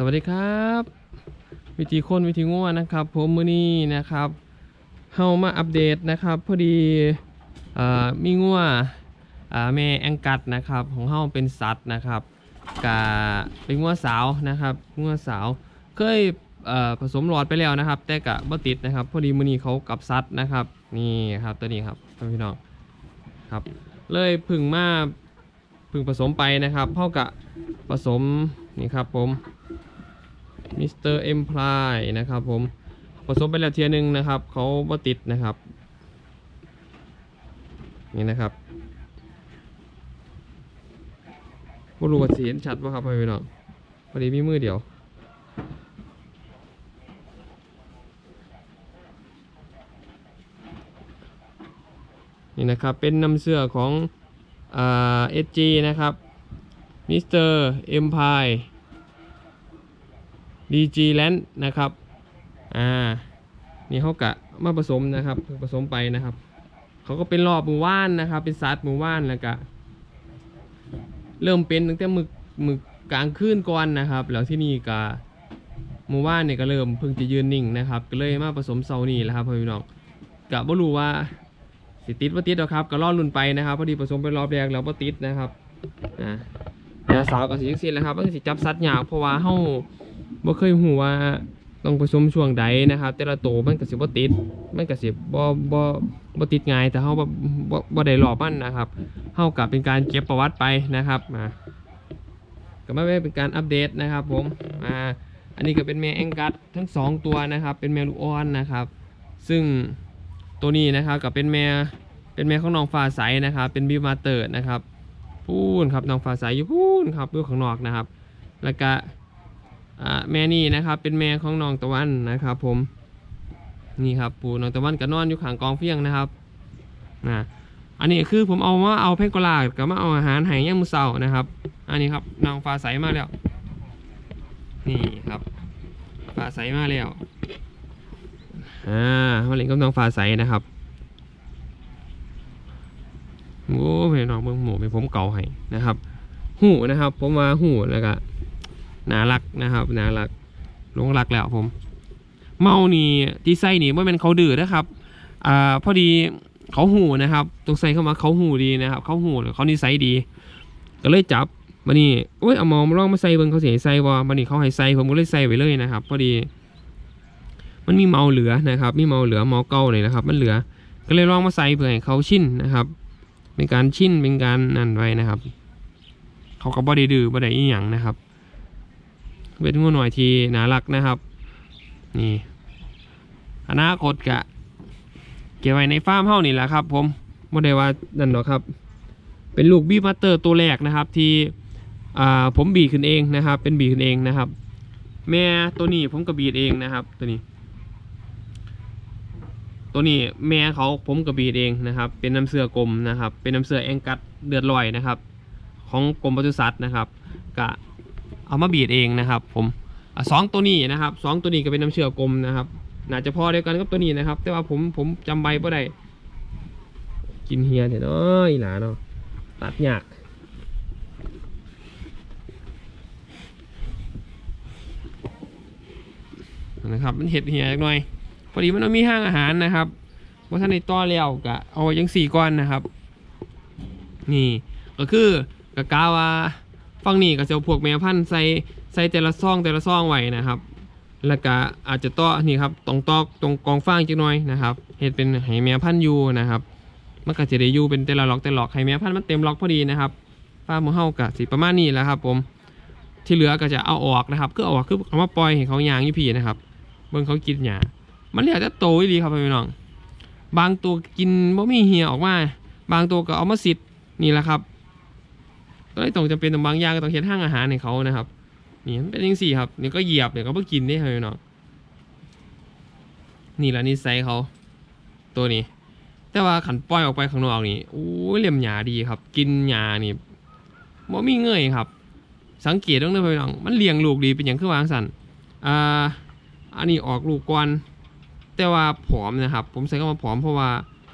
สวัสดีครับ วิธีคนวิธีง่วนะครับ ผมมือนี้นะครับเฮามาอัปเดตนะครับพอดีอมีง่วอ่าแม่แองกัดนะครับ ของเฮาเป็นสัตว์นะครับกาเป็นง่วสาวนะครับง่วสาวเคยเผสมหลอดไปแล้วนะครับ แต่กะบ่ติดนะครับ พอดีมือนี้เขากับสัตว์นะครับนี่ครับตัวนี้ครับพี่น้องครับ เลยพึ่งมาพึ่งผสมไปนะครับเท่ากับผสมนี่ครับผม มิสเตอร์เอ็มพลายนะครับผมผสมไปแล้วเทียหนึงนะครับเขาบ่ติดนะครับ นี่นะครับบ่รู้ว่าสิเห็นชัดป่ะครับพี่น้องพอดีมีมือเดียวนี่นะครับเป็นน้ำเสื้อของเอจีนะครับมิสเตอร์เอ็มพาย ดีจีแลนด์นะครับอ่านี่เขากะมาผสมนะครับผสมไปนะครับ เขาก็เป็นรอบมือว่านนะครับ เป็นซัดมือว่านแล้วก็เริ่มเป็นตั้งแต่มือมือกลางคืนก่อนนะครับ แล้วที่นี่ก็มือว่านเนี่ยก็เริ่มเพิ่งจะยืนนิ่งนะครับ ก็เลยมาผสมเซานี่แหละครับพี่น้องกะบ่รู้ว่าสิติดว่าติดหรอครับก็รอดรุ่นไปนะครับพอดีผสมไปรอบแรกแล้วว่าติดนะครับอ่าเดี๋ยวสาวกับสีสิแหล้วครับมันสิจับสัตว์ยากเพราะว่าเฮา บ่เคยหูว่าต้องผสมช่วงใดนะครับ แต่ละโตวมันก็สิบ่ติด มันก็สิบ่บ่บ่ติดง่ายแต่เฮาบ่บ่บ่ได้รอบมันนะครับเฮากับเป็นการเก็บประวัติไปนะครับอ่าก็ไม่เป็นการอัปเดตนะครับ ผมอ่าอันนี้ก็เป็นแม่แองกัสทั้งสองตัวนะครับ เป็นแม่ลูกอ่อนนะครับ ซึ่งตัวนี้นะครับกับเป็นแม่เป็นแม่ของน้องฟ้าใสนะครับ เป็นบิวมาเตอร์นะครับพูนครับน้องฟ้าใสอยู่พูนครับอยู่ข้างนอกนะครับ แล้วก็ แม่นี่นะครับ เป็นแม่ของน้องตะวันนะครับ ผม นี่ครับ ปูน้องตะวันก็นอนอยู่ข้างกองเฟียงนะครับนะอันนี้คือผมเอามาเอาเพนกลากับมาเอาอาหารให้ย่างมือเสานะครับ อันนี้ครับน้องฟ้าใสมาแล้ว นี่ครับฟ้าใสมาแล้วอ่ามาเล่นกับน้องฟ้าใสนะครับโอ้เพี่น้องเบิ่งหมูเป็นผมเก่าให้นะครับ หูนะครับ ผมว่าหูแล้วก็ น่ารักนะครับน่ารักลงรักแล้วผม เมานี่ที่ใส่นี่ว่าเป็นเขาดื้อนะครับอ่าพอดีเขาหูนะครับต้องใส่เข้ามาเขาหูดีนะครับ เขาหูเขานิสัยดี ก็เลยจับมานี่โอ้ยเอามองมาลองมาใส่เบิ่งเขาเสียใส่ว่ามานี่เขาให้ใส่ผมก็เลยใส่ไปเลยนะครับ พอดี มันมีเมาเหลือนะครับ มีเมาเหลือเมาเก่าเลยนะครับ มันเหลือ ก็เลยลองมาใส่เพื่อให้เขาชินนะครับ เป็นการชินเป็นการนั่นไว้นะครับ เขาก็บ่ได้ดื้อบ่ได้อีหยังนะครับ เว้นงูหน่อยทีน่ารักนะครับ นี่อนาคตกะ เก็บไว้ในฟาร์มเฮ้านี่แหละครับ ผมบ่ได้ว่านั่นหรอกครับ เป็นลูกบีมาสเตอร์ตัวแรกนะครับ ที่อ่าผมบีขึ้นเองนะครับ เป็นบีขึ้นเองนะครับ แม่ตัวนี้ผมก็บีดเองนะครับ ตัวนี้ ตัวนี้แม่เขาผมก็บีดเองนะครับ เป็นน้ำเสือกลมนะครับ เป็นน้ำเสือแองกัดเดือดลอยนะครับ ของกรมปศุสัตว์นะครับก็ เอามาบีดเองนะครับ ผมสองตัวนี้นะครับสองตัวนี้ก็เป็นน้ำเสือกลมนะครับน่าจะพอเดียวกันกับตัวนี้นะครับ แต่ว่าผมผมจำใบบ่ได้กินเฮียเถอะเนาะอีหลาเนาะตัดยากนะครับมันเห็ดเหียหน่อยพอดีมันมีห้างอาหารนะครับว่าท่านในต้อแล้วกะเอาไว้ยังสี่ก้อนนะครับ นี่ก็คือกะกาว่า ฟังนี่ก็จะเอาพวกแมวพันธุ์ใส่ใส่แต่ละซองแต่ละซองไว้นะครับ แล้วก็อาจจะต้อนี่ครับตรงตอกตรงกองฟางจักหน่อยนะครับเห็ดเป็นให้แมวพันธุ์อยู่นะครับมันก็จะได้อยู่เป็นแต่ละล็อกแต่ละล็อกให้แมวพันธุ์มันเต็มล็อกพอดีนะครับฟาร์มขอเฮากะสิประมาณนี้แหละครับผมที่เหลือก็จะเอาออกนะครับก็เอออกคือเอามาปล่อยให้เขายางอยู่พี่นะครับเบิ่งเขากินหญ้ามันแล้วแต่โตวอีหลีครับพี่น้อง บางตัวกินบ่มีเหี่ยออกมา บางตัวก็เอามาสิทธิ์นี่แหละครับ ก็เลยต้องจำเป็นต้องบางอย่างก็ต้องเฮ็ดห้างอาหารให้เขานะครับนี่มันเป็นจังซี่ครับนี่ก็เหยียบเนี่ยก็บ่กินได้ครับพี่น้องนี่ละนิสัยเขาตัวนี้ แต่ว่าขันปล่อยออกไปข้างนอกนี่โอ้ยเหลี่ยมหญ้าดีครับ กินหญ้านี่บ่มีเงยครับ สังเกตต้องเลยพี่น้องมันเลี้ยงลูกดีเป็นอย่างคือวางสันอ่าอันนี้ออกลูกก่อนแต่ว่าผอมนะครับ ผมใส่คำว่าผอมเพราะว่า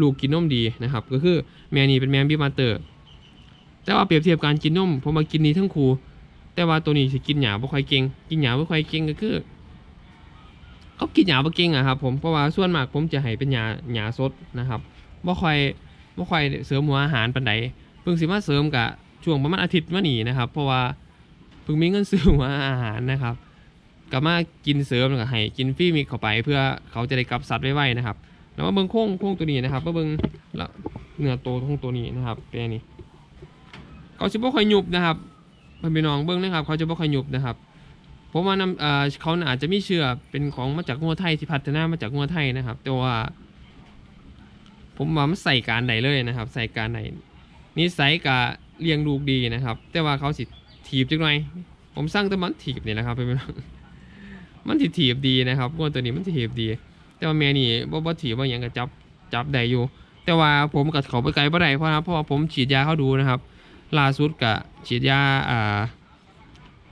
ลูกกินนมดีนะครับ ก็คือแม่นี่เป็นแม่บิมาเตอร์ แต่ว่าเปรียบเทียบการกินนมผมมากินนี้ทั้งคู่แต่ว่าตัวนี้สิกินหญ้าบ่ค่อยเก่งกินหญ้าบ่ค่อยเก่งก็คือเขากินหญ้าบ่เก่งอะครับผมเพราะว่าส่วนมากผมจะให้เป็นหญ้าหญ้าสดนะครับบ่ค่อยบ่ค่อยเสริมหัวอาหารปานใดเพิ่งสิมาเสริมกะช่วงประมาณอาทิตย์มานี้นะครับ เพราะว่าเพิ่งมีเงินซื้อหัวอาหารนะครับก็มากินเสริมแล้วก็ให้กินฟรีมิกเข้าไป เพื่อเขาจะได้กลับสัตว์ไว้ๆนะครับแล้วมาเบิ่งโค้งโค้งตัวนี้นะครับมาเบิ่งเนื้อโตของตัวนี้นะครับเป็นนี้ เขาจะบ่ค่อยหยุบนะครับมันเป็นน้องเบิ่งนะครับ เขาจะบ่ค่อยหยุบนะครับผมว่านำเอ่อเขาน่าจจะไมีเชื้อเป็นของมาจากงัวไทยที่พัฒนามาจากงัวไทยนะครับ แต่ว่า ผมว่ามันใส่การใดเลยนะครับ ใส่การใดนิสัยกะเลี้ยงลูกดีนะครับ แต่ว่าเขาสิถีบจังหน่อย ผมสร้างแต่มันถีบนี่แหละครับเป็นองมันถีบดีนะครับงัวตัวนี้มันถีบดี แต่ว่าแม่นี่บ่บ่ถีบว่าหยังก็จับจับได้อยู่ แต่ว่าผมกับเขาไปไกลบ่ได้เพราะนะเพราะว่าผมฉีดยาเขาดูนะครับ ล่าสุดกะฉีดยาอ่า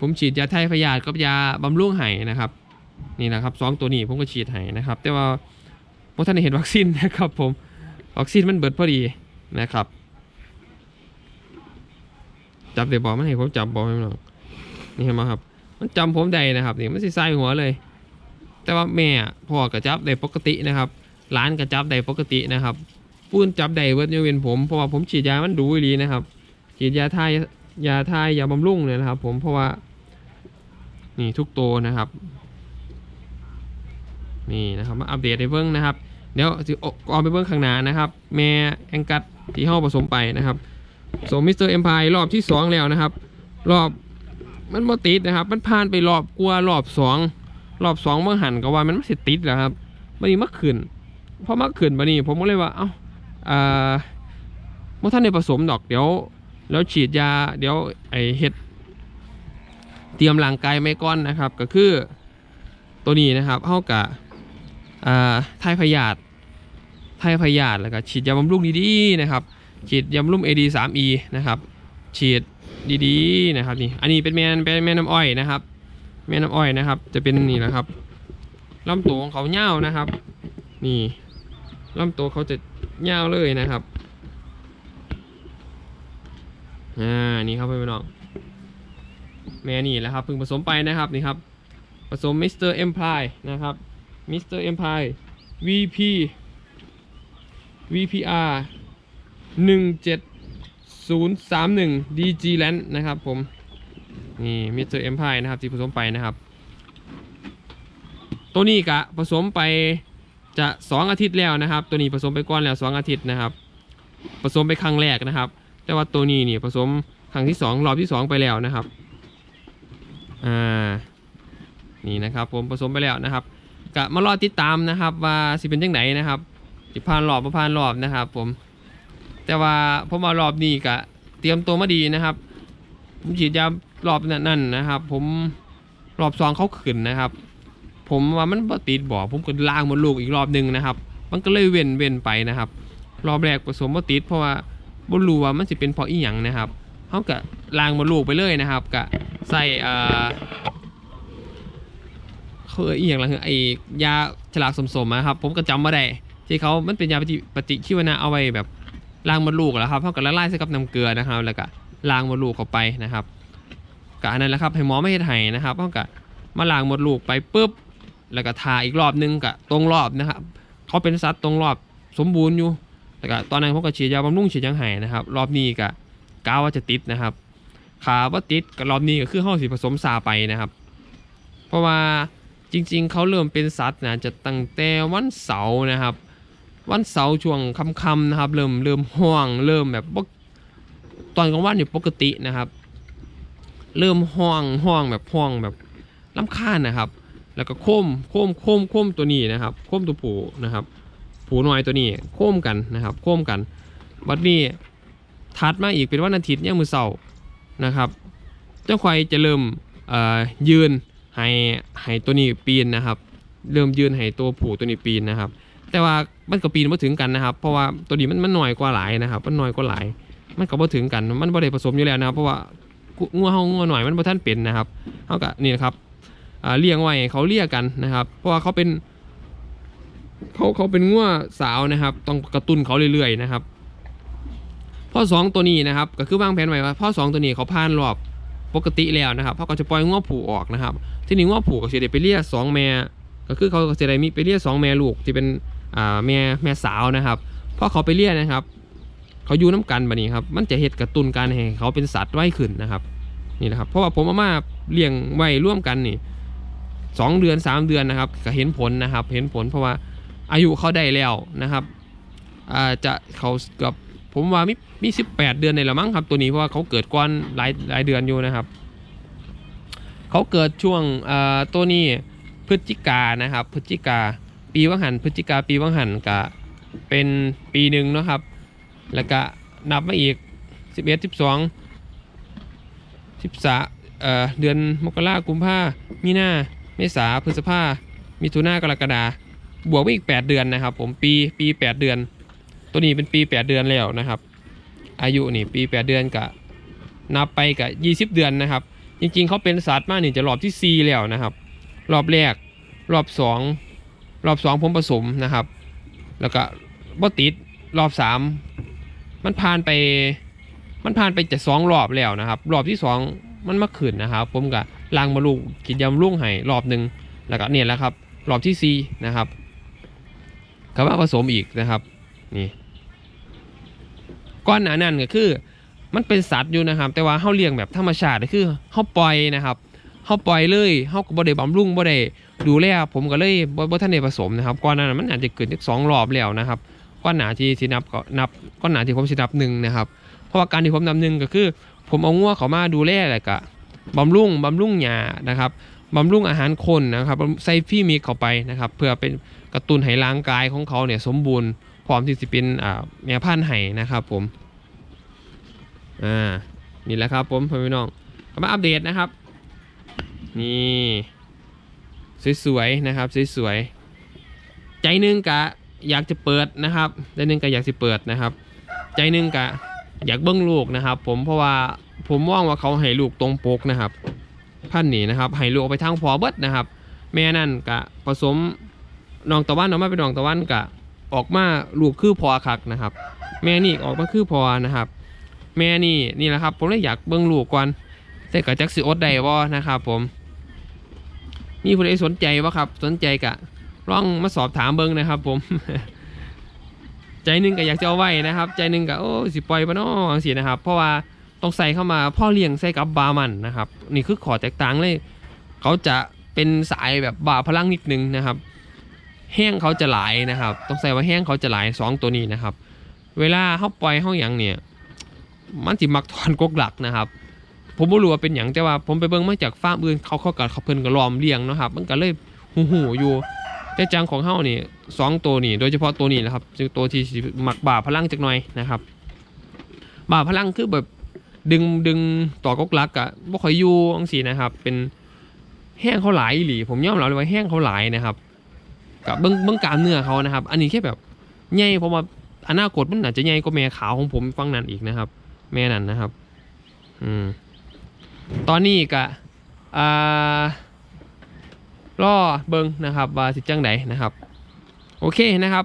ผมฉีดยาไทยพยาธิกับยาบำรุงไห้นะครับ นี่นะครับสองตัวนี้ผมก็ฉีดไห้นะครับ แต่ว่าพท่านเห็นวัคซีนนะครับผมวัคซีนมันเบิดพอดีนะครับจับเดี๋ยวบอกมันให้ผมจับบอกให้มันหน่อยนี่เห็นไหมครับ มันจำผมได้นะครับนี่มันสิใส่หัวเลย แต่ว่าแม่พ่อก็จับได้ปกตินะครับหลานก็จับได้ปกตินะครับปูนจับได้เวิร์ดยเว้นผมเพราะว่าผมฉีดยามันดูอีหลีนะครับ ฉีดยาทายยาทายยาบำรุงเนี่ยนะครับ ผมเพราะว่า นี่ทุกตัวนะครับ นี่นะครับมาอัปเดตในเบื้องนะครับ เดี๋ยวจะออกไปเบื้องข้างหน้านะครับ แม่แองกัดที่ห้าผสมไปนะครับผสมมิสเตอร์เอ็มพายรอบที่สองแล้วนะครับ รอบมันบ่ติดนะครับ มันผ่านไปรอบกลัวรอบสองรอบสองเมื่อหันก็ว่ามันไม่เสิติดแล้วครับบันนี้มักขึ้นพอมักขึ้นบันนี้ผมก็เลยว่า เอ้าอ่าเมื่อท่านได้ผสมดอกเดี๋ยว แล้วฉีดยาเดี๋ยวไอเห็ด เตรียมร่างกายไว้ก่อนนะครับ ก็คือตัวนี้นะครับเท่ากับอ่าไทยพยาธิไทยพยาธิแล้วก็ฉีดยาบำรุงดีๆนะครับ ฉีดยาบำรุง AD 3 E นะครับ ฉีดดีๆนะครับนี่อันนี้เป็นแมนเป็นแม่น้ำอ้อยนะครับ แม่น้ำอ้อยนะครับ จะเป็นนี่นะครับลำตัวของเขาเน่าวนะครับ นี่ลำตัวเขาจะเน่าวเลยนะครับ อ่านี่ครับเพื่อนๆน้องแม่นี่แหละครับเพิ่งผสมไปนะครับนี่ครับ ผสมมิสเตอร์เอ็มพายนะครับมิสเตอร์เอ็มพาย VP VPR 17031 DG Land นะครับผม นี่มิสเตอร์เอ็มพายนะครับที่ผสมไปนะครับ ตัวนี้กะผสมไปจะ 2 อาทิตย์แล้วนะครับ ตัวนี้ผสมไปก่อนแล้ว 2 อาทิตย์นะครับ ผสมไปครั้งแรกนะครับ แต่ว่าตัวนี้นี่ผสมครั้งที่2รอบที่2ไปแล้วนะครับอ่านี่นะครับผมผสมไปแล้วนะครับกะมารอติดตามนะครับ ว่าสิเป็นจังไหนนะครับสิผ่านรอบผ่านรอบนะครับ ผม แต่ว่าผมมารอบนี้กะเตรียมตัวมาดีนะครับผมฉีดยารอบนั้นนะครับ ผมรอบสองเขาขึ้นนะครับ ผมว่ามันติดบ่อผมก็ล้างมดลูกอีกรอบหนึ่งนะครับ มันก็เลยเว้นเว้นไปนะครับ รอบแรกผสมบ่ติดเพราะว่า บ่รู้ว่ามันสิเป็นเพราะอีหยังนะครับเขาก็ล้างมดลูกไปเลยนะครับกะใส่อ่าเขาเอ่ยอหยางไรคือไอยาฉลากสมๆนะครับ ผมก็จำมาได้ที่เขามันเป็นยาปฏิปฏิชีวนะเอาไว้แบบล้างมดลูกแหล้วครับเท่ากับละลายใส่กับน้ำเกลือนะครับ แล้วก็ล้างมดลูกเข้าไปนะครับก็อันนั้นแหละครับให้หมอไม่ให้ไห้นะครับเท่ากับมาล้างมดลูกไปปุ๊บแล้วก็ทาอีกรอบนึงก็ตรงรอบนะครับเขาเป็นสัตว์ตรงรอบสมบูรณ์อยู่ แล้วก็ตอนนั้นผมก็ฉีดยาบำรุงฉีดยังไห้นะครับ รอบนี้ก็กาว่าจะติดนะครับขาว่าติดกับรอบนี้ก็คือห้องสีผสมซาไปนะครับ เพราะว่าจริง ๆ เขาเริ่มเป็นสัตว์นะจะตั้งแต่วันเสาร์นะครับ วันเสาร์ช่วงค่ำๆนะครับ เริ่มเริ่มห่วง เริ่มแบบตอนกลางวันอยู่ปกตินะครับ เริ่มห่วงห่วงแบบห่วงแบบลำคาญนะครับ แล้วก็โค้มโค้มโค้มโค้มตัวนี้นะครับโค้มตัวผูนะครับ ผูน้อยตัวนี้โค้มกันนะครับโค้มกันวันนี้ถัดมาอีกเป็นวันอาทิตย์เนี่ยมมือเสาร์นะครับ เจ้าควายจะเริ่มเอ่อยืนให้ให้ตัวนี้ปีนนะครับ เริ่มยืนให้ตัวผูตัวนี้ปีนนะครับ แต่ว่ามันก็ปีนมาถึงกันนะครับ เพราะว่าตัวนี้มันมันหน่อยกว่าหลายนะครับ มันหน่อยกว่าหลาย มันก็บ่ถึงกัน มันบ่ได้ผสมอยู่แล้วนะครับเพราะว่างัวเฮางัวหน่อยมันบ่ทันเป็นนะครับเฮาก็นี่นะครับเลี้ยงไว้เขาเลี้ยกันนะครับ เพราะว่าเขาเป็น เขาเขาเป็นงัวสาวนะครับ ต้องกระตุ้นเขาเรื่อยๆนะครับ พ่อสองตัวนี้นะครับ ก็คือวางแผนไว้ว่าพ่อสองตัวนี้เขาผ่านรอบปกติแล้วนะครับเขาก็จะปล่อยง้อผูออกนะครับ ที่นี่ง้อผูก็จะได้ไปเรียกสองแม่ก็คือเขาก็จะได้มีไปเรียกสองแม่ลูกที่เป็นอ่าแม่แม่สาวนะครับพอเขาไปเรียกนะครับ เขาอยู่น้ากันแบบนี้ครับมันจะเหตุกระตุ้นการให้เขาเป็นสัตว์ไว้ขึ้นนะครับนี่นะครับ เพราะว่าผมเอามาเลี้ยงไว้ร่วมกันนี่สองเดือนสามเดือนนะครับก็เห็นผลนะครับ เห็นผลเพราะว่า อายุเขาได้แล้วนะครับอาจะเขาเกับผมว่ามีมีสิบแปดเดือนในละมั้งครับ ตัวนี้เพราะว่าเขาเกิดก่อนหลายหลายเดือนอยู่นะครับเขาเกิดช่วงตัวนี้พฤศจิกานะครับ พฤศจิกาปีวังหันพฤศจิกาปีวังหันกะเป็นปีหนึ่งนะครับ แล้วก็นับมาอีกสิบเอ็ดสิบสองสิบสาเอ่อเดือนมกรากุมภามีนาเมษาพฤษภามิถุนากรกฎา บวกไปอีก 8 เดือนนะครับ ผมปีปี 8 เดือน ตัวนี้เป็นปี 8 เดือนแล้วนะครับ อายุนี่ปี 8 เดือนกะนับไปกับ20 เดือนนะครับ จริงๆเขาเป็นสัตว์มากนี่จะรอบที่ 4 แล้วนะครับ รอบแรกรอบ 2 รอบ 2 ผมผสมนะครับ แล้วก็บ่ติดรอบ 3 มันผ่านไปมันผ่านไปจะสองรอบแล้วนะครับ รอบที่สองมันมาขึ้นนะครับ ผมก็ล้างมาลูกกินยำลุ่งให้รอบหนึ่งแล้วก็เนี่ยแหละครับ รอบที่สี่นะครับ ก็มาผสมอีกนะครับนี่ก้อนหนานั่นก็คือ มันเป็นสัตว์อยู่นะครับ แต่ว่าเฮาเลี้ยงแบบธรรมชาติคือเฮาปล่อยนะครับเฮาปล่อยเลยเฮาก็บ่ได้บำรุงบ่ได้ดูแลผมก็เลยบ่บ่ทันได้ผสมนะครับก้อนนั้นมันอาจจะเกิดจากสองรอบแล้วนะครับก้อนหนาที่สินับก็นับก้อนหนาที่ผมสินับหนึ่งนะครับ เพราะว่าการที่ผมนำหนึ่งก็คือ ผมเอางัวเขามาดูแลอะไรกะบำรุงบำรุงหญ้านะครับบำรุงอาหารคนนะครับใส่พี่มีเข้าไปนะครับ เพื่อเป็น กระตุ้นให้ร่างกายของเขาเนี่ยสมบูรณ์พร้อมที่จะเป็นแม่พันธุ์ไห้นะครับผมอ่านี่แหละครับผมพี่น้องก็มาอัปเดตนะครับ นี่สวยๆนะครับสวยๆใจหนึงกะอยากจะเปิดนะครับใจหนึงกะอยากจะเปิดนะครับ ใจหนึงกะอยากเบิ้งลูกนะครับ ผมเพราะว่าผมมองว่าเขาให้ลูกตรงปกนะครับพันธุ์นี้นะครับให้ลูกไปทางพอเบิดนะครับ แม่นั่นกะผสม น้องตะวันออกมาเป็นน้องตะวันกะออกมาลูกคือพอคักนะครับ แม่นี่ออกมาคือพอนะครับ แม่นี่นี่แหละครับ ผมเลยอยากเบิ้งลูกก่อนแต่กะจักสิอดได้บ่นะครับ ผมมีผู้ใดสนใจวะครับ สนใจกะลองมาสอบถามเบิ้งนะครับ ผม ใจหนึงก็อยากจะเอาไว้นะครับ ใจหนึงก็โอ้สิปล่อยปะเนาะสินะครับ เพราะว่าต้องใส่เข้ามาพ่อเลี้ยงใส่กับบามันนะครับ นี่คือขอแตกต่างเลย เขาจะเป็นสายแบบบาพลังนิดนึงนะครับ แห้งเขาจะหลายนะครับ ต้องใส่ว่าแห้งเขาจะหลายสองตัวนี้นะครับ เวลาเขาปล่อยเขาอย่างเนี่ยมันสิมักถอนกกหลักนะครับ ผมไม่รู้ว่าเป็นอย่างแต่ว่าผมไปเบิ่งมาจากฟาร์มอื่นเขาเขากัดเขาเพิ่นก็ล้อมเลี้ยงนะครับ มันก็เลยหูหูอยู่แต่จังของเฮานี่สองตัวนี่โดยเฉพาะตัวนี้นะครับตัวที่สิมักบ่าพลังจักหน่อยนะครับ บ่าพลังคือแบบดึงดึงต่อกกลักอะบ่ค่อยอยู่จังซี่นะครับ เป็นแห้งเขาหลายอีหลีผมยอมรับเลยว่าแห้งเขาหลายนะครับ กับเบิ้งเบิ้งกล้ามเนื้อเขานะครับ อันนี้แค่แบบใหญ่เพราะว่าอนาคตมันอาจจะใหญ่กว่าแม่ขาวของผมฟังนั้นอีกนะครับ แม่นั่นนะครับ อืม ตอนนี้กะอ่ารอเบิงนะครับ ว่าสิจังไดนะครับ โอเคนะครับ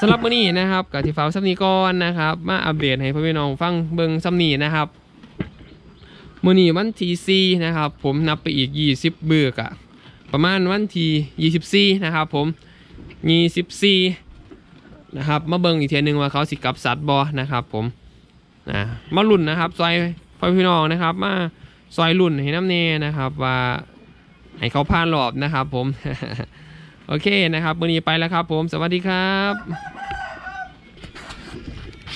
สำหรับมื้อนี้นะครับกับที่ฟ้าซัมนีก่อนนะครับ มาอัปเดตให้พ่อพี่น้องฟังเบิงซัมนีนะครับมื้อนี้วันที่4นะครับ ผมนับไปอีก 20มื้อกะ ประมาณวันที่24 นะครับผม24นะครับ มาเบิงอีกเทียนึงว่าเขาสิกลับสัตว์บ่นะครับ ผมนะมาลุ่นนะครับซอยพ่อพี่น้องนะครับ มาซอยลุ่นให้น้ำเนนะครับ ว่าให้เขาผ่านรอบนะครับ ผม โอเคนะครับวันนี้ไปแล้วครับ ผม สวัสดีครับ